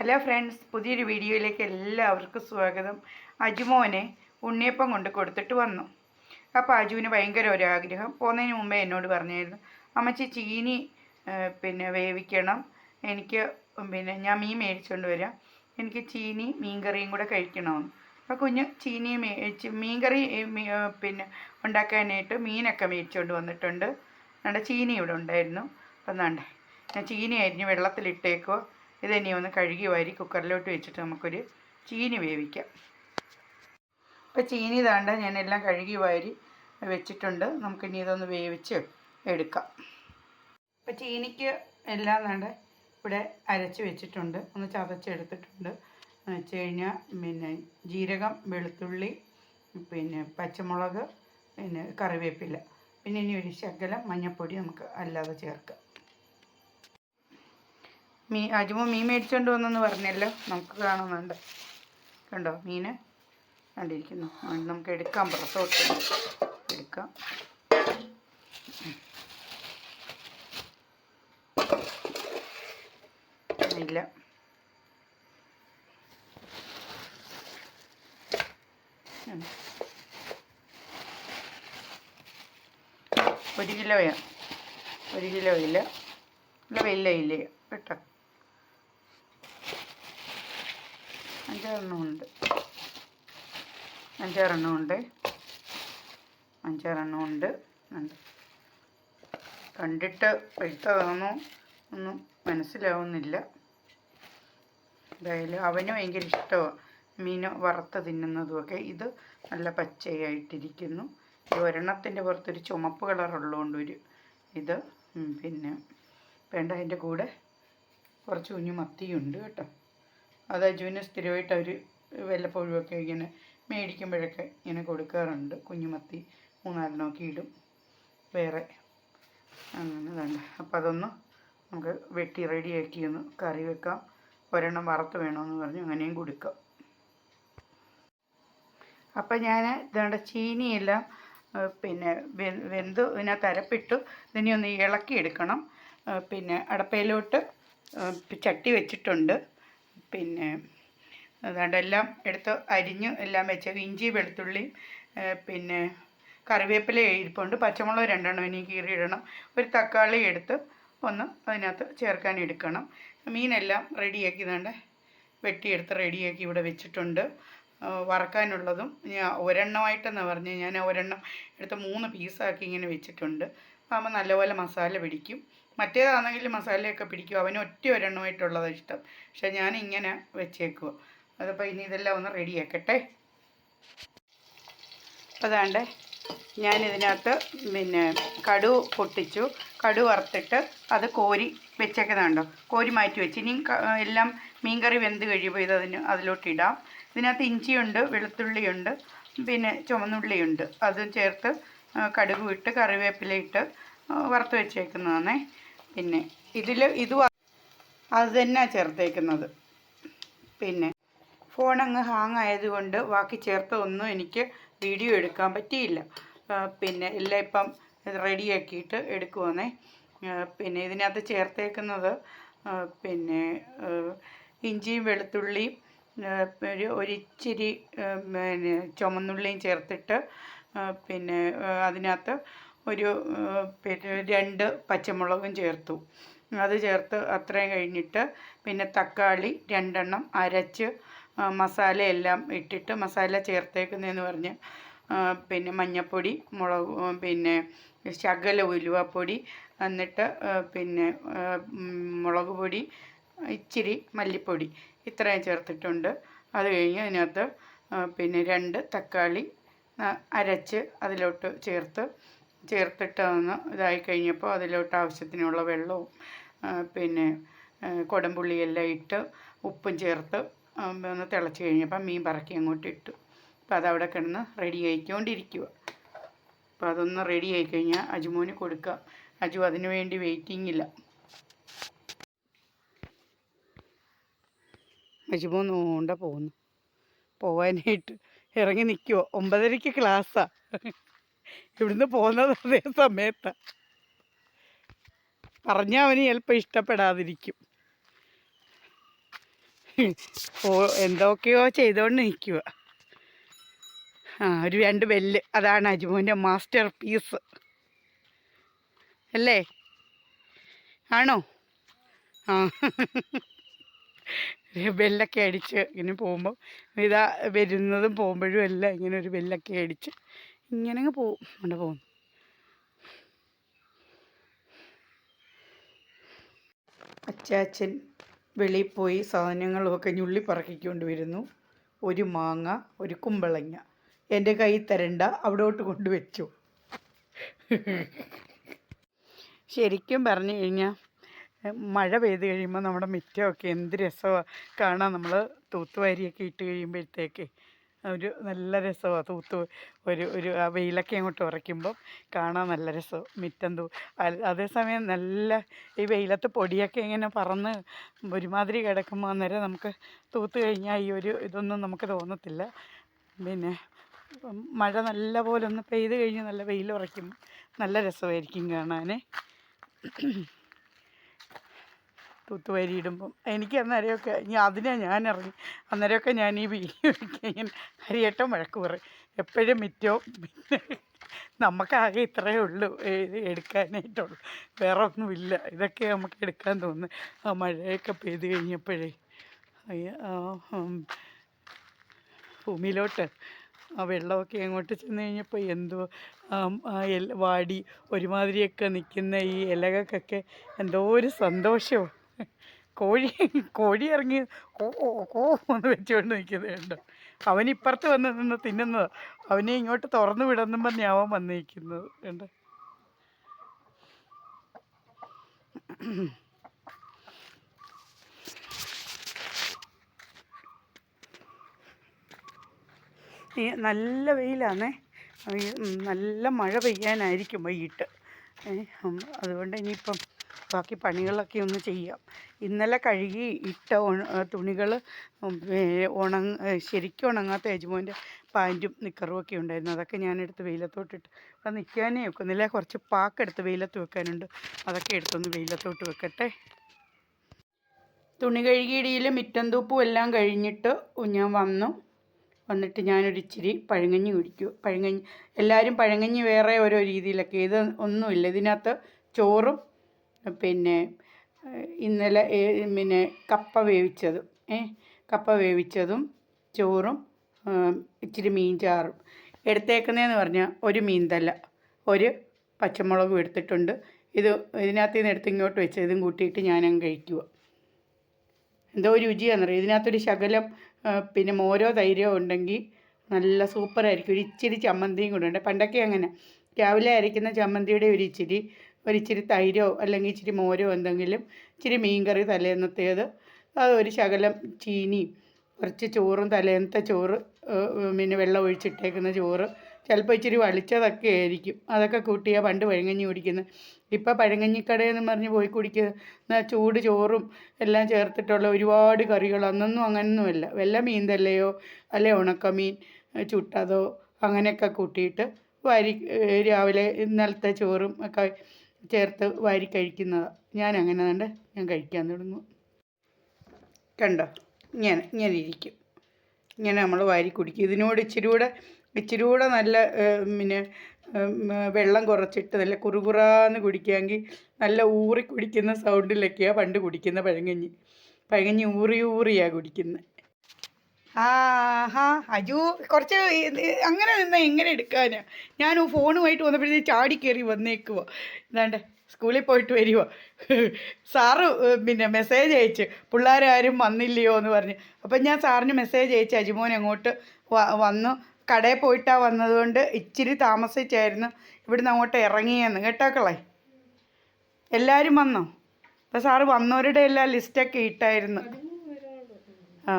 Hello friends പുതിയൊരു വീഡിയോയിലേക്ക് എല്ലാവർക്കും സ്വാഗതം. അജുമോനെ ഉണ്ണിയപ്പം കൊണ്ട് കൊടുത്തിട്ട് വന്നു. അപ്പോൾ അജുവിന് ഭയങ്കര ഒരു ആഗ്രഹം. പോകുന്നതിന് മുമ്പേ എന്നോട് പറഞ്ഞായിരുന്നു അമ്മച്ചി ചീനി പിന്നെ വേവിക്കണം. എനിക്ക് പിന്നെ ഞാൻ മീൻ മേടിച്ചുകൊണ്ട് വരാം. എനിക്ക് ചീനി മീൻകറിയും കൂടെ കഴിക്കണമെന്ന് അപ്പോൾ കുഞ്ഞ് ചീനി മേടിച്ച് മീൻകറി പിന്നെ ഉണ്ടാക്കാനായിട്ട് മീനൊക്കെ മേടിച്ചുകൊണ്ട് വന്നിട്ടുണ്ട്. നമ്മുടെ ചീനി ഇവിടെ ഉണ്ടായിരുന്നു. അപ്പം എന്നാണ്ടേ ഞാൻ ചീനി അരിഞ്ഞ് വെള്ളത്തിലിട്ടേക്കോ ഇതിനി ഒന്ന് കഴുകി വാരി കുക്കറിലോട്ട് വെച്ചിട്ട് നമുക്കൊരു ചീനി വേവിക്കാം. അപ്പോൾ ചീനി താണ്ട എല്ലാം കഴുകി വാരി വെച്ചിട്ടുണ്ട്. നമുക്കിനി ഇതൊന്ന് വേവിച്ച് എടുക്കാം. അപ്പോൾ ചീനിക്ക് എല്ലാം താണ്ട ഇവിടെ അരച്ച് വെച്ചിട്ടുണ്ട്. ഒന്ന് ചതച്ചെടുത്തിട്ടുണ്ട്. എന്ന് വെച്ച് കഴിഞ്ഞാൽ പിന്നെ ജീരകം വെളുത്തുള്ളി പിന്നെ പച്ചമുളക് പിന്നെ കറിവേപ്പില. പിന്നെ ഇനി ഒരു ശകലം മഞ്ഞൾപ്പൊടി നമുക്ക് അല്ലാതെ ചേർക്കാം. മീ അജുമോ മീൻ മേടിച്ചോണ്ട് വന്നെന്ന് പറഞ്ഞല്ലോ. നമുക്ക് കാണുന്നുണ്ട്. കണ്ടോ മീന് കണ്ടിരിക്കുന്നു നമുക്ക് എടുക്കാം പുറത്തോട്ട്. എടുക്കാം. ഇല്ല. ഒരു കിലോയാ. ഒരു കിലോ ഇല്ല. ഇല്ല വലിയ ഇല്ല. കേട്ടോ. അഞ്ചാറെണ്ണമുണ്ട്. ഉണ്ട് അഞ്ചാറെണ്ണം ഉണ്ട് ഉണ്ട് കണ്ടിട്ട് പഴുത്തതാണോ ഒന്നും മനസ്സിലാവുന്നില്ല. എന്തായാലും അവന് ഭയങ്കര ഇഷ്ടമാണ് മീൻ വറുത്ത് തിന്നുന്നതുമൊക്കെ. ഇത് നല്ല പച്ചയായിട്ടിരിക്കുന്നു. ഈ ഒരെണ്ണത്തിന്റെ പുറത്തൊരു ചുമപ്പ് കളറുള്ളതുകൊണ്ട് ഒരു ഇത്. പിന്നെ വേണ്ട അതിന്റെ കൂടെ കുറച്ച് കുഞ്ഞു മത്തിയുണ്ട് കേട്ടോ. അത് അജുവിന് സ്ഥിരമായിട്ട് അവർ വല്ലപ്പോഴുമൊക്കെ ഇങ്ങനെ മേടിക്കുമ്പോഴൊക്കെ ഇങ്ങനെ കൊടുക്കാറുണ്ട്. കുഞ്ഞുമത്തി മൂന്നാലിനൊക്കെ ഇടും. വേറെ അങ്ങനെ വേണ്ട അപ്പം അതൊന്ന് നമുക്ക് വെട്ടി റെഡിയാക്കി ഒന്ന് കറി വെക്കാം. ഒരെണ്ണം വറുത്ത് വേണമെന്ന് പറഞ്ഞ് അങ്ങനെയും കൊടുക്കാം. അപ്പം ഞാൻ ഇതാണ്ട് ചീനിയെല്ലാം പിന്നെ വെന്ത് ഇതിനകത്ത് അരപ്പിട്ടു ഇതിനെ ഒന്ന് ഇളക്കി എടുക്കണം പിന്നെ അടപ്പയിലോട്ട് ചട്ടി വെച്ചിട്ടുണ്ട്. പിന്നെ അതുകൊണ്ട് എല്ലാം എടുത്ത് അരിഞ്ഞ് എല്ലാം വെച്ച് ഇഞ്ചി വെളുത്തുള്ളി പിന്നെ കറിവേപ്പില ഇരിപ്പുണ്ട്. പച്ചമുളക് രണ്ടെണ്ണം ഇനി കീറിയിടണം ഒരു തക്കാളി എടുത്ത് ഒന്ന് അതിനകത്ത് ചേർക്കാൻ എടുക്കണം. മീനെല്ലാം റെഡിയാക്കി ദാണ്ട് വെട്ടിയെടുത്ത് റെഡിയാക്കി ഇവിടെ വെച്ചിട്ടുണ്ട്. വറക്കാനുള്ളതും ഞാൻ ഒരെണ്ണമായിട്ടെന്ന് പറഞ്ഞ് ഞാൻ ഒരെണ്ണം എടുത്ത് മൂന്ന് പീസാക്കി ഇങ്ങനെ വെച്ചിട്ടുണ്ട്. അപ്പോൾ നല്ലപോലെ മസാല പിടിക്കും. മറ്റേതാണെങ്കിൽ മസാലയൊക്കെ പിടിക്കും. അവന് ഒറ്റ ഒരെണ്ണമായിട്ടുള്ളതാണ് ഇഷ്ടം. പക്ഷെ ഞാൻ ഇങ്ങനെ വെച്ചേക്കുക അതപ്പോൾ ഇനി ഇതെല്ലാം ഒന്ന് റെഡിയാക്കട്ടെ. അതാണ്ട് ഞാനിതിനകത്ത് പിന്നെ കടു പൊട്ടിച്ചു. കടു വറുത്തിട്ട് അത് കോരി വെച്ചേക്കുന്നതുണ്ടോ? കോരി മാറ്റി വെച്ച്. ഇനി ക- എല്ലാം മീൻകറി വെന്ത് കഴിയുമ്പോൾ ഇത് അതിന് അതിലോട്ടിടാം. ഇതിനകത്ത് ഇഞ്ചിയുണ്ട് വെളുത്തുള്ളിയുണ്ട് പിന്നെ ചുമന്നുള്ളിയുണ്ട്. അതും ചേർത്ത് കടുക് ഇട്ട് കറിവേപ്പില ഇട്ട് വറുത്ത് വെച്ചേക്കുന്നതാണേ പിന്നെ ഇതിൽ ഇത് അത് തന്നെ ചേർത്തേക്കുന്നത്. പിന്നെ ഫോൺ അങ്ങ് ഹാങ് ആയതുകൊണ്ട് ബാക്കി ചേർത്ത ഒന്നും എനിക്ക് വീഡിയോ എടുക്കാൻ പറ്റിയില്ല. പിന്നെ എല്ലാം ഇപ്പം റെഡിയാക്കിയിട്ട് എടുക്കുവാണേ. പിന്നെ ഇതിനകത്ത് ചേർത്തേക്കുന്നത് പിന്നെ ഇഞ്ചിയും വെളുത്തുള്ളിയും ഒരു ഒരിച്ചിരി പിന്നെ ചുമന്നുള്ളിയും ചേർത്തിട്ട് പിന്നെ അതിനകത്ത് ഒരു പിന്നെ രണ്ട് പച്ചമുളകും ചേർത്തു. അത് ചേർത്ത് അത്രയും കഴിഞ്ഞിട്ട് പിന്നെ തക്കാളി രണ്ടെണ്ണം അരച്ച് മസാലയെല്ലാം ഇട്ടിട്ട് മസാല ചേർത്തേക്കുന്നതെന്ന് പറഞ്ഞ് പിന്നെ മഞ്ഞൾപ്പൊടി മുളക് പിന്നെ ശകല ഉലുവപ്പൊടി എന്നിട്ട് പിന്നെ മുളക് പൊടി ഇച്ചിരി മല്ലിപ്പൊടി ഇത്രയും ചേർത്തിട്ടുണ്ട്. അത് കഴിഞ്ഞ് അതിനകത്ത് പിന്നെ രണ്ട് തക്കാളി അരച്ച് അതിലോട്ട് ചേർത്ത് ചേർത്തിട്ട് ഒന്ന് ഇതായി കഴിഞ്ഞപ്പോൾ അതിലോട്ട് ആവശ്യത്തിനുള്ള വെള്ളവും പിന്നെ കൊടംപുള്ളിയെല്ലാം ഇട്ട് ഉപ്പും ചേർത്ത് ഒന്ന് തിളച്ച് കഴിഞ്ഞപ്പോൾ മീൻ പറക്കി അങ്ങോട്ട് ഇട്ടു. അപ്പോൾ അതവിടെ കിടന്ന് റെഡി ആയിക്കൊണ്ടിരിക്കുക അപ്പോൾ അതൊന്ന് റെഡി ആയി കഴിഞ്ഞാൽ അജുമോന് കൊടുക്കാം. അജു അതിനു വേണ്ടി വെയിറ്റിംഗ് ഇല്ല. അജുമോൻ നോണ്ട പോകുന്നു പോവാനായിട്ട് ഇറങ്ങി നിൽക്കുമോ ഒമ്പതരയ്ക്ക് ക്ലാസ്സാ ഇവിടുന്ന് പോകുന്നത് അതേ സമയത്ത്. പറഞ്ഞാൽ അവന് ചിലപ്പോൾ ഇഷ്ടപ്പെടാതിരിക്കും. ഓ എന്തൊക്കെയോ ചെയ്തുകൊണ്ട് നിൽക്കുക ആ ഒരു രണ്ട് ബെല്ല് അതാണ് അജുമോന്റെ മാസ്റ്റർ പീസ് അല്ലേ? ആണോ? ആ. ബെല്ലൊക്കെ അടിച്ച് ഇങ്ങനെ പോകുമ്പോൾ ഇതാ വരുന്നതും പോകുമ്പോഴും എല്ലാം ഇങ്ങനെ ഒരു ബെല്ലൊക്കെ അടിച്ച് ഇങ്ങനെ പോവും. അവിടെ പോകും അച്ചാച്ചൻ വെളിയിൽ പോയി സാധനങ്ങളുമൊക്കെ ഞുള്ളി പറക്കിക്കൊണ്ട് വരുന്നു. ഒരു മാങ്ങ ഒരു കുമ്പളങ്ങ. എന്റെ കൈ തരണ്ട അവിടോട്ട് കൊണ്ടുവച്ചു. ശരിക്കും പറഞ്ഞു കഴിഞ്ഞാൽ മഴ പെയ്ത് കഴിയുമ്പോൾ നമ്മുടെ മുറ്റമൊക്കെ എന്ത് രസമാണ് കാണാൻ നമ്മൾ തൂത്തുവാരിയൊക്കെ ഇട്ട് കഴിയുമ്പോഴത്തേക്ക്. ഒരു നല്ല രസമാണ് തൂത്ത് ഒരു ഒരു ആ വെയിലൊക്കെ അങ്ങോട്ട് ഉറയ്ക്കുമ്പോൾ കാണാൻ നല്ല രസം. മുറ്റം തൂ അതേസമയം നല്ല ഈ വെയിലത്ത് പൊടിയൊക്കെ ഇങ്ങനെ പറന്ന് ഒരുമാതിരി കിടക്കുമ്പോൾ അന്നേരം നമുക്ക് തൂത്ത് കഴിഞ്ഞാൽ ഈ ഒരു ഇതൊന്നും നമുക്ക് തോന്നത്തില്ല. പിന്നെ മഴ നല്ല പോലെ ഒന്ന് പെയ്ത് കഴിഞ്ഞ് നല്ല വെയിൽ ഉറയ്ക്കും. നല്ല രസമായിരിക്കും കാണാൻ തൂത്തുവാരി ഇടുമ്പം എനിക്ക് അന്നേരമൊക്കെ ഞാൻ അതിനെ ഞാൻ ഇറങ്ങി അന്നേരമൊക്കെ ഞാൻ ഈ വീഡിയോ ഹരിയേട്ടൻ വഴക്ക് പറയും. എപ്പോഴും മിറ്റോ? പിന്നെ നമുക്കാകെ ഇത്രയേ ഉള്ളൂ. എടുക്കാനായിട്ടുള്ളൂ. വേറെ ഒന്നുമില്ല. ഇതൊക്കെ നമുക്ക് എടുക്കാൻ തോന്നുന്നു. ആ മഴയൊക്കെ പെയ്ത് കഴിഞ്ഞപ്പോഴേ. ഭൂമിയിലോട്ട് ആ വെള്ളമൊക്കെ അങ്ങോട്ട് ചെന്ന് കഴിഞ്ഞപ്പോൾ എന്തോ വാടി ഒരുമാതിരിയൊക്കെ നിൽക്കുന്ന ഈ ഇലകൾക്കൊക്കെ എന്തോ ഒരു സന്തോഷവും. കോഴി കോഴി ഇറങ്ങി കോ എന്ന് വെച്ചുകൊണ്ട് നിൽക്കുന്നത് അവൻ ഇപ്പുറത്ത് വന്ന് നിന്ന് തിന്നുന്നത്. അവനെ ഇങ്ങോട്ട് തുറന്നു വിടന്നും പറഞ്ഞ് അവൻ വന്ന് നിൽക്കുന്നത് കണ്ടോ. ഈ നല്ല വെയിലാണേ നല്ല മഴ പെയ്യാനായിരിക്കും വൈകിട്ട്. അതുകൊണ്ട് ഇനിയിപ്പം ബാക്കി പണികളൊക്കെ ഒന്ന് ചെയ്യാം. ഇന്നലെ കഴുകി ഇട്ട തുണികൾ ഉണങ്ങ ശരിക്കും ഉണങ്ങാത്ത യജുമോന്റെ പാന്റും നിക്കറും ഒക്കെ ഉണ്ടായിരുന്നു. അതൊക്കെ ഞാനെടുത്ത് വെയിലത്തോട്ടിട്ട് അത് നിൽക്കാനേ ഒക്കുന്നില്ല കുറച്ച് പാക്കെടുത്ത് വെയിലത്ത് വെക്കാനുണ്ട്. അതൊക്കെ എടുത്തൊന്ന് വെയിലത്തോട്ട് വെക്കട്ടെ. തുണി കഴുകിയിടിയിൽ മിറ്റം തൂപ്പും എല്ലാം കഴിഞ്ഞിട്ട് ഞാൻ വന്നു. വന്നിട്ട് ഞാനൊരു ഇച്ചിരി പഴങ്ങഞ്ഞി കുടിക്കും. പഴങ്ങഞ്ഞി എല്ലാവരും പഴങ്ങഞ്ഞി വേറെ ഓരോ രീതിയിലൊക്കെ. ഇത് ഒന്നുമില്ല. ഇതിനകത്ത് ചോറും പിന്നെ ഇന്നലെ പിന്നെ കപ്പ വേവിച്ചതും ഏ കപ്പ വേവിച്ചതും ചോറും ഇച്ചിരി മീൻ ചാറും. എടുത്തേക്കുന്നതെന്ന് പറഞ്ഞാൽ ഒരു മീൻ തല ഒരു പച്ചമുളകും എടുത്തിട്ടുണ്ട്. ഇത് ഇതിനകത്ത് നിന്ന് എടുത്ത് ഇങ്ങോട്ട് വെച്ച് ഇതും കൂട്ടിയിട്ട് ഞാനങ്ങ് കഴിക്കുക എന്തോ രുചിയാണെന്നറിയാം ഇതിനകത്തൊരു ശകലം പിന്നെ മോരോ തൈരോ ഉണ്ടെങ്കിൽ നല്ല സൂപ്പറായിരിക്കും. ഒരു ഇച്ചിരി ചമ്മന്തിയും കൂടെ ഉണ്ട്. പണ്ടൊക്കെ അങ്ങനെ. രാവിലെ അരയ്ക്കുന്ന ചമ്മന്തിയുടെ ഒരു ഇച്ചിരി ഒരു ഇച്ചിരി തൈരോ അല്ലെങ്കിൽ ഇച്ചിരി മോരോ എന്തെങ്കിലും ഇച്ചിരി മീൻകറി തലേന്നത്തേത്. അത് ഒരു ശകലം ചീനിയും കുറച്ച് ചോറും തലേന്നത്തെ ചോറ് പിന്നെ വെള്ളം ഒഴിച്ചിട്ടേക്കുന്ന ചോറ്. ചിലപ്പോൾ ഇച്ചിരി വളിച്ചതൊക്കെ ആയിരിക്കും. അതൊക്കെ കൂട്ടിയാൽ പണ്ട് പഴങ്കഞ്ഞി കുടിക്കുന്നത് ഇപ്പം പഴങ്കഞ്ഞിക്കടയെന്ന് പറഞ്ഞ് പോയി കുടിക്കുന്ന ചൂട് ചോറും എല്ലാം ചേർത്തിട്ടുള്ള ഒരുപാട് കറികൾ അന്നൊന്നും അങ്ങനൊന്നുമല്ല. വല്ല മീൻ തല്ലയോ അല്ലെ ഉണക്കമീൻ ചുട്ടതോ അങ്ങനെയൊക്കെ കൂട്ടിയിട്ട് വരി രാവിലെ ഇന്നലത്തെ ചോറും ഒക്കെ ചേർത്ത് വാരി കഴിക്കുന്നത് ഞാൻ അങ്ങനെ തന്നെ ഞാൻ കഴിക്കാൻ തുടങ്ങും. കണ്ടോ? ഇങ്ങനെ ഇങ്ങനെ ഇരിക്കും. ഇങ്ങനെ നമ്മൾ വാരി കുടിക്കും. ഇതിനോട് ഇച്ചിരി കൂടെ ഇച്ചിരി കൂടെ നല്ല പിന്നെ വെള്ളം കുറച്ചിട്ട് നല്ല കുറുകുറാന്ന് കുടിക്കാമെങ്കിൽ നല്ല ഊറി കുടിക്കുന്ന സൗണ്ടിലൊക്കെയാണ് പണ്ട് കുടിക്കുന്ന പഴങ്കഞ്ഞി. പഴങ്കഞ്ഞി ഊറി ഊറിയാണ് കുടിക്കുന്നത് ആഹാ അജു കുറച്ച് അങ്ങനെ നിന്നാൽ എങ്ങനെ എടുക്കാനാ? ഞാൻ ഫോണുമായിട്ട് വന്നപ്പോഴത്തേക്ക് ചാടി കയറി വന്നേക്കുവോ. ഇതാണ്ട് സ്കൂളിൽ പോയിട്ട് വരുമോ സാറ് പിന്നെ മെസ്സേജ് അയച്ച് പിള്ളേരാരും വന്നില്ലയോ? എന്ന് പറഞ്ഞ്. അപ്പം ഞാൻ സാറിന് മെസ്സേജ് അയച്ച് അജിമോൻ അങ്ങോട്ട് വന്നു? കടയിൽ പോയിട്ടാണ് വന്നതുകൊണ്ട് ഇച്ചിരി താമസിച്ചായിരുന്നു. ഇവിടുന്ന് അങ്ങോട്ട് ഇറങ്ങിയെന്ന്. കേട്ടോക്കളെ? എല്ലാവരും വന്നോ? അപ്പം സാറ് വന്നവരുടെ എല്ലാം ലിസ്റ്റൊക്കെ ഇട്ടായിരുന്നു. ആ.